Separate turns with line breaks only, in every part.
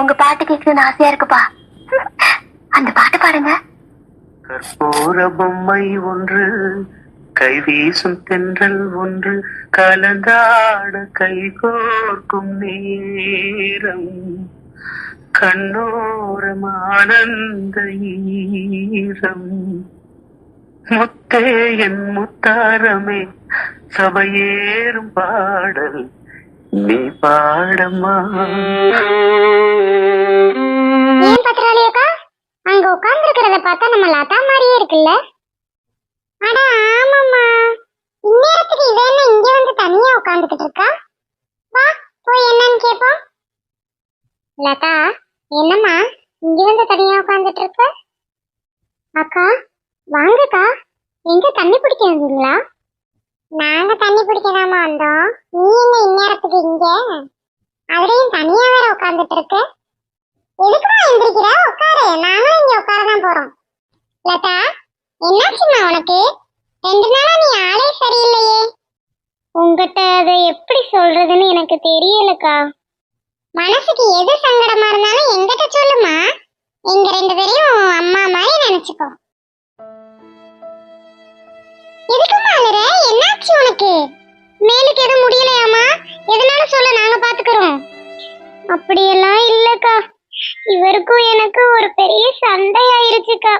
உங்க பாட்டு கேட்கணும்னு ஆசையா இருக்குப்பா. அந்த பாட்டு பாடுங்க.
கற்பூர பொம்மை ஒன்று கைவீசும் தென்றல் ஒன்று கலந்தாட கைகோர்க்கும் நேரம் கண்ணோரம் ஆனந்த ஈரம். முத்தே என் முத்தாரமே சபையேறும் பாடல் நீ பாடமா?
ஏன் அக்கா அங்க உட்கார்ந்து இருக்கிறத பார்த்தா நம்ம லதா மாதிரியே இருக்குல்ல? அட ஆமாம்மா. இந்நேரத்துக்கு இவ என்ன இங்க வந்து தனியா உட்கார்ந்துகிட்டு இருக்கா? வா போய் என்னன்னு கேப்போம். லதா என்னம்மா? இங்க வந்து தனியா உட்கார்ந்துட்டு இருக்க? அக்கா வாங்கக்கா. எங்க தண்ணி பிடிக்க வந்தீங்களா? நாங்க தண்ணி பிடிக்கதாமா வந்தோம். நீ என்ன இந்நேரம் இங்க அதுலயும் தனியா வேற உட்கார்ந்துட்டு இருக்கு. எதுக்குமா எந்திரிக்கிற? உட்காரு. நானும் இங்க உட்காரதான் போறோம். லதா என்னாச்சுமா உனக்கு? ரெண்டு நாளா நீ ஆளே சரியில்லையே. உங்ககிட்ட அதை எப்படி சொல்றதுன்னு எனக்கு தெரியலக்கா. மனசுக்கு எது சங்கடமா இருந்தாலும் எங்கிட்ட சொல்லுமா. எங்க ரெண்டு பேரையும் அம்மா மாதிரி நினைச்சுக்கோ. எதுக்குமா அழுற? என்னாச்சு உனக்கு? மேலுக்கு எதுவும் முடியலையாமா எதனால சொல்ல நாங்க பாத்துக்கிறோம். அப்படியெல்லாம் இல்லக்கா. இவருக்கும் எனக்கு ஒரு பெரிய சண்டை ஆயிருச்சுக்கா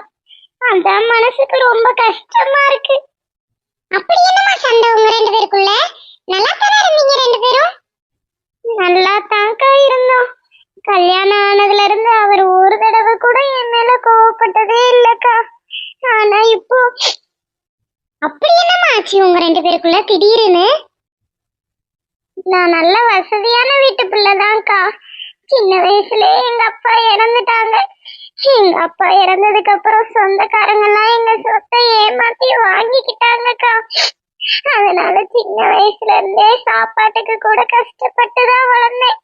அதான் மனசுக்கு ரொம்ப கஷ்டமா இருக்கு. அப்படி என்னமா சண்டை உங்க ரெண்டு பேருக்குள்ள? நல்லா தானே இருந்தீங்க ரெண்டு பேரும்? நல்லா தான்க்கா இருந்தோம். கல்யாணம் ஆனதுல இருந்து அவர் ஒரு தடவை கூட என் மேல கோவப்பட்டதே இல்லக்கா. ஆனா இப்போ அப்படி என்னமா ஆச்சு உங்க ரெண்டு பேருக்குள்ள திடீர்னு? நான் நல்ல வசதியான வீட்டு பிள்ளைதான்க்கா. சின்ன வயசுல எங்க அப்பா இறந்துட்டாங்க. எங்க அப்பா இறந்ததுக்கு அப்புறம் சொந்தக்காரங்க எல்லாம் எங்க சொத்தை ஏமாத்தி வாங்கிக்கிட்டாங்கக்கா. அதனால சின்ன வயசுல இருந்தே சாப்பாட்டுக்கு கூட கஷ்டப்பட்டு தான் வளர்ந்தேன்.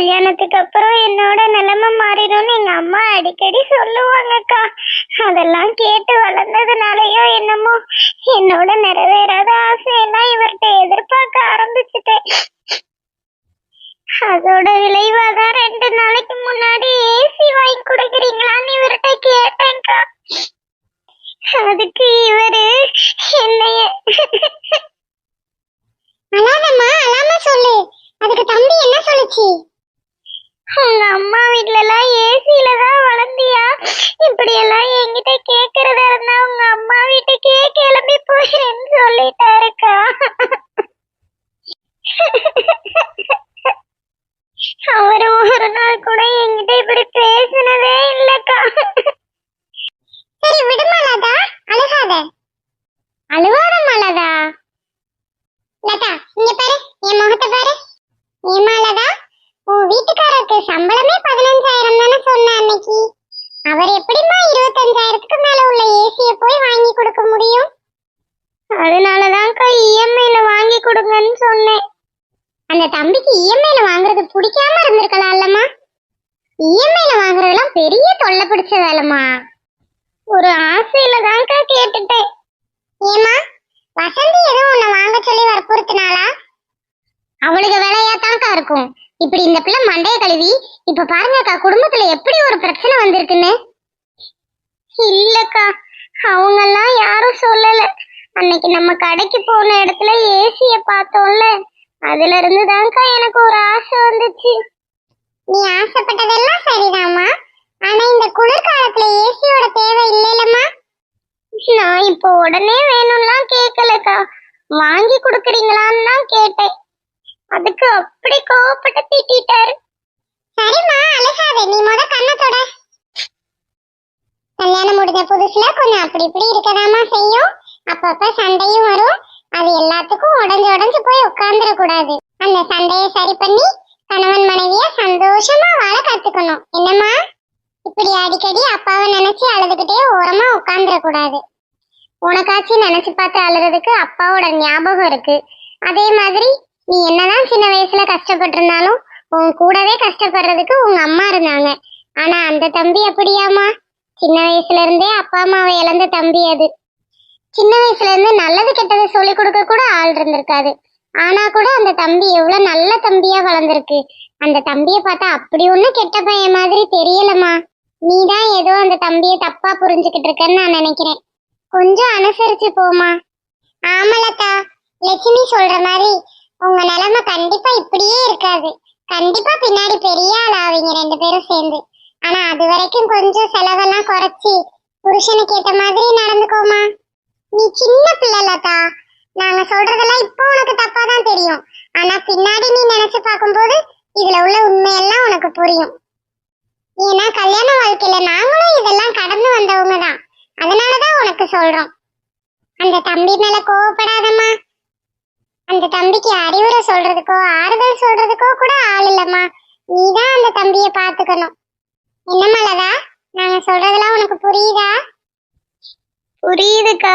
கல்யாணத்துக்கு அப்புறம் என்னோட நிலைமை மாறிடும்னு எங்க அம்மா அடிக்கடி சொல்லுவாங்கக்கா. அதெல்லாம் கேட்டு வளர்ந்ததுனாலயோ என்னமோ என்னோட நிறைவேறாத ஆசையெல்லாம் இவர்கிட்ட எதிர்பார்க்க ஆரம்பிச்சுட்டேன். அதோட விளைவாதான் ரெண்டு நாளைக்கு முன்னாடி ஏசி வாங்கி கொடுக்குறீங்களான்னு இவர்கிட்ட கேட்டேன்க்கா. அதுக்கு இவரு என்னைய அழாதம்மா அழாம சொல்லு. அதுக்கு தம்பி என்ன சொல்லுச்சு? உங்க அம்மா வீட்ல எல்லாம் ஏசில தான் வளர்ந்தியா? இப்படி எல்லாம் என்கிட்ட கேக்குறதா இருந்தா உங்க அம்மா வீட்டுக்கே கிளம்பி போயிரேன்னு சொல்லிட்டாருக்கா அவரு ஒரு நாள் கூட என்கிட்ட இப்படி பேசினதே இல்லக்கா சரி விடுமா லதா அழுகாத அழுவாத லதா லதா இங்க பாரு என் முகத்தை பாரு ஏமா லதா உன் வீட்டுக்காரருக்கு சம்பளமே பதினஞ்சாயிரம் தானே சொன்ன அன்னைக்கு. அவர் எப்படிம்மா இருபத்தஞ்சாயிரத்துக்கு மேல உள்ள ஏசிய போய் வாங்கி கொடுக்க முடியும்? அதனாலதான்க்கா இஎம்ஐல வாங்கி கொடுங்கன்னு சொன்னேன். அந்த தம்பிக்கு இஎம்ஐல வாங்குறது பிடிக்காம இருந்திருக்கலாம்லம்மா இஎம்ஐல வாங்குறதெல்லாம் பெரிய தொல்லை பிடிச்ச வேலைம்மா ஒரு ஆசையில தான்க்கா கேட்டுட்டேன். ஏமா வசந்தி எதுவும் உன்னை வாங்க சொல்லி வற்புறுத்தினாளா? அவளுக்கு வேலையா தான்க்கா இருக்கும். இப்படி இந்த பிள்ளை மண்டைய கழுவி இப்ப பாருங்கக்கா குடும்பத்துல எப்படி ஒரு பிரச்சனை வந்திருக்குன்னு? இல்லக்கா அவங்கெல்லாம் யாரும் சொல்லல. அன்னைக்கு நம்ம கடைக்கு போன இடத்துல ஏசிய பார்த்தோம்ல அதுல இருந்து தான்க்கா எனக்கு ஒரு ஆசை வந்துச்சு. நீ ஆசைப்பட்டதெல்லாம் சரிதாம்மா. ஆனா இந்த குளிர்காலத்துல ஏசியோட தேவை இல்லைல்லம்மா. நான் இப்போ உடனே வேணும்லாம் கேட்கலக்கா வாங்கி கொடுக்குறீங்களான்னு தான் கேட்டேன். அதுக்கு அப்படி கோவப்பட்டு திட்டிட்டாரு. சரிம்மா அழகாதே. நீ முத கண்ணத்தோட. கல்யாணம் முடிஞ்ச புதுசுல கொஞ்சம் அப்படி இப்படி இருக்கதாமா செய்யும். அப்பப்ப சண்டையும் வரும். அது எல்லாத்துக்கும் உடஞ்சு உடஞ்சு போய் உட்கார்ந்துட கூடாது. அந்த சண்டையை சரி பண்ணி கணவன் மனைவிய சந்தோஷமா வாழ கத்துக்கணும். என்னம்மா? இப்படி அடிக்கடி அப்பாவை நினைச்சு அழுதுகிட்டே ஓரமா உட்கார்ந்துட கூடாது. உனக்காச்சும் நினைச்சு பார்த்து அழுறதுக்கு அப்பாவோட ஞாபகம் இருக்கு. அதே மாதிரி நீ என்னதான் சின்ன வயசுல கஷ்டப்பட்டிருந்தாலும் உன் கூடவே கஷ்டப்படுறதுக்கு உங்க அம்மா இருந்தாங்க. ஆனா அந்த தம்பி அப்படியாம்மா சின்ன வயசுல இருந்தே அப்பா அம்மாவை இழந்த தம்பி அது. சின்ன வயசுல இருந்து நல்லது கெட்டது சொல்லி கொடுக்க கூட ஆள் இருந்திருக்காது. ஆனா கூட அந்த தம்பி எவ்வளவு நல்ல தம்பியா வளர்ந்துருக்கு. அந்த தம்பிய பார்த்தா அப்படி ஒண்ணு கெட்ட பையன் மாதிரி தெரியலம்மா. நீதான் ஏதோ அந்த தம்பிய தப்பா புரிஞ்சுக்கிட்டு இருக்கன்னு நான் நினைக்கிறேன். கொஞ்சம் அனுசரிச்சு போமா ஆமலக்கா லட்சுமி சொல்ற மாதிரி உங்க நிலைமை கண்டிப்பா இப்படியே இருக்காது. கண்டிப்பா பின்னாடி பெரிய ஆள் ஆவீங்க ரெண்டு பேரும் சேர்ந்து. ஆனா அது வரைக்கும் கொஞ்சம் செலவெல்லாம் குறைச்சி புருஷனுக்கு ஏத்த மாதிரி நடந்துக்கோமா? நீ சின்ன பிள்ளை லதா. நாங்க சொல்றதெல்லாம் இப்போ உனக்கு தப்பா தான் தெரியும். ஆனா பின்னாடி நீ நினைச்சு பார்க்கும்போது இதுல உள்ள உண்மையெல்லாம் உனக்கு புரியும். ஏன்னா கல்யாண வாழ்க்கையில நாங்களும் இதெல்லாம் கடந்து வந்தவங்க தான். அதனாலதான் உனக்கு சொல்றோம். அந்த தம்பி மேல கோவப்படாதம்மா. அந்த தம்பிக்கு அறிவுரை சொல்றதுக்கோ ஆறுதல் சொல்றதுக்கோ கூட ஆள் இல்லம்மா. நீதான் அந்த தம்பிய பாத்துக்கணும் என்னம்மா லதா நாங்க சொல்றதெல்லாம் உனக்கு புரியுதா? புரியுதுக்கா.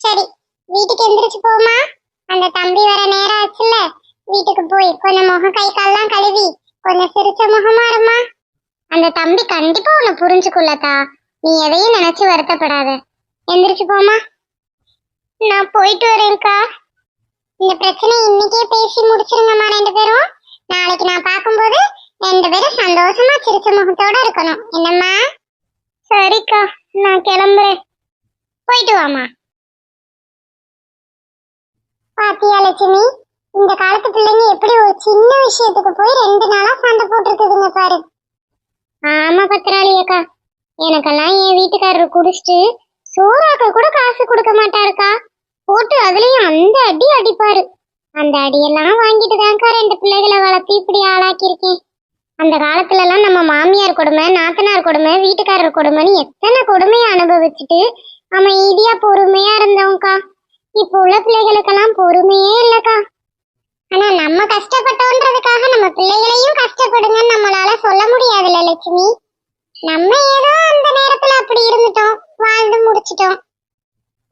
சரி வீட்டுக்கு எந்திரிச்சு போமா அந்த தம்பி வர நேரம் ஆச்சுல்ல. வீட்டுக்கு போய் கொஞ்சம் முகம் கை கால்லாம் கழுவி கொஞ்சம் சிரிச்ச முகமா இருமா அந்த தம்பி கண்டிப்பா உன்னை புரிஞ்சுக்குள்ளதா நீ எதையும் நினைச்சு வருத்தப்படாத. எந்திரிச்சு போமா நான் போயிட்டு வரேன்க்கா. இந்த பிரச்சனை இன்னைக்கே பேசி முடிச்சிருங்கம்மா ரெண்டு பேரும். நாளைக்கு நான் பார்க்கும்போது ரெண்டு பேரும் சந்தோஷமா சிரிச்ச முகத்தோட இருக்கணும். என்னம்மா? சரிக்கா நான் கிளம்புறேன். போயிட்டு வாமா பாத்தியா லட்சுமி இந்த காலத்து பிள்ளைங்க எப்படி ஒரு சின்ன விஷயத்துக்கு போய் ரெண்டு நாளா சண்டை போட்டுருக்குதுங்க பாரு. ஆமா பத்திராளி அக்கா எனக்கெல்லாம் என் வீட்டுக்காரர் குடிச்சிட்டு சோறாக்க கூட காசு கொடுக்க மாட்டாருக்கா. போட்டு அதுலயும் அந்த அடி அடிப்பாரு. அந்த அடியெல்லாம் வாங்கிட்டு தான்க்கா ரெண்டு பிள்ளைகளை வளர்த்து இப்படி ஆளாக்கியிருக்கேன். அந்த காலத்துல எல்லாம் நம்ம மாமியார் கொடுமை நாத்தனார் கொடுமை வீட்டுக்காரர் கொடுமைன்னு எத்தனை கொடுமையை அனுபவிச்சுட்டு அமைதியா பொறுமையா இருந்தோம்க்கா இப்போ உள்ள பிள்ளைகளுக்கெல்லாம் பொறுமையே இல்லக்கா. ஆனா நம்ம கஷ்டப்பட்டோன்றதுக்காக நம்ம பிள்ளைகளையும் கஷ்டப்படுங்கன்னு நம்மளால சொல்ல முடியாதுல்ல லட்சுமி. நம்ம ஏதோ அந்த நேரத்துல அப்படி இருந்துட்டோம் வாழ்ந்து முடிச்சிட்டோம்.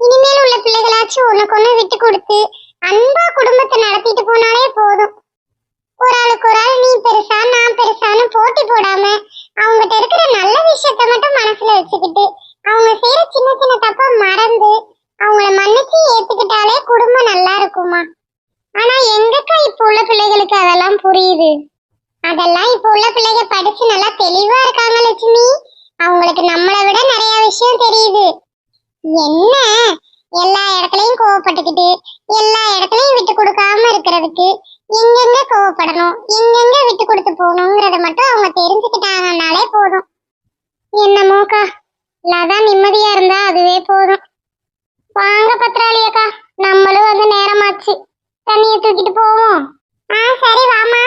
இனிமேல் சில பிள்ளைகளாச்சும் உனக்கு ஒண்ணு விட்டு கொடுத்து அன்பா குடும்பத்தை நடத்திட்டு போனாலே போதும். ஒரு ஆளுக்கு ஒரு ஆள் நீ பெருசா நான் பெருசான்னு போட்டி போடாம அவங்ககிட்ட இருக்கிற நல்ல விஷயத்த மட்டும் மனசுல வச்சுக்கிட்டு அவங்க செய்யற சின்ன சின்ன தப்ப மறந்து அவங்கள மன்னிச்சு ஏத்துக்கிட்டாலே குடும்பம் நல்லா இருக்குமா? ஆனா எங்கக்கா இப்ப உள்ள பிள்ளைகளுக்கு அதெல்லாம் புரியுது? அதெல்லாம் இப்ப உள்ள பிள்ளைங்க படிச்சு நல்லா தெளிவா இருக்காங்க லட்சுமி. அவங்களுக்கு நம்மளை விட நிறைய விஷயம் தெரியுது. என்ன? எல்லா இடத்துலயும் கோவப்பட்டுக்கிட்டு எல்லா இடத்துலயும் விட்டு கொடுக்காம இருக்கிறதுக்கு எங்கெங்க கோவப்படணும் எங்கெங்க விட்டு கொடுத்து போகணுங்கிறத மட்டும் அவங்க தெரிஞ்சுக்கிட்டாங்கன்னாலே போதும். என்னமோக்கா லதா நிம்மதியா இருந்தா அதுவே போதும். வாங்க பத்ராளியக்கா நம்மளும் வந்து நேரமாச்சு. தண்ணியை தூக்கிட்டு போவோம். ஆ சரி வாமா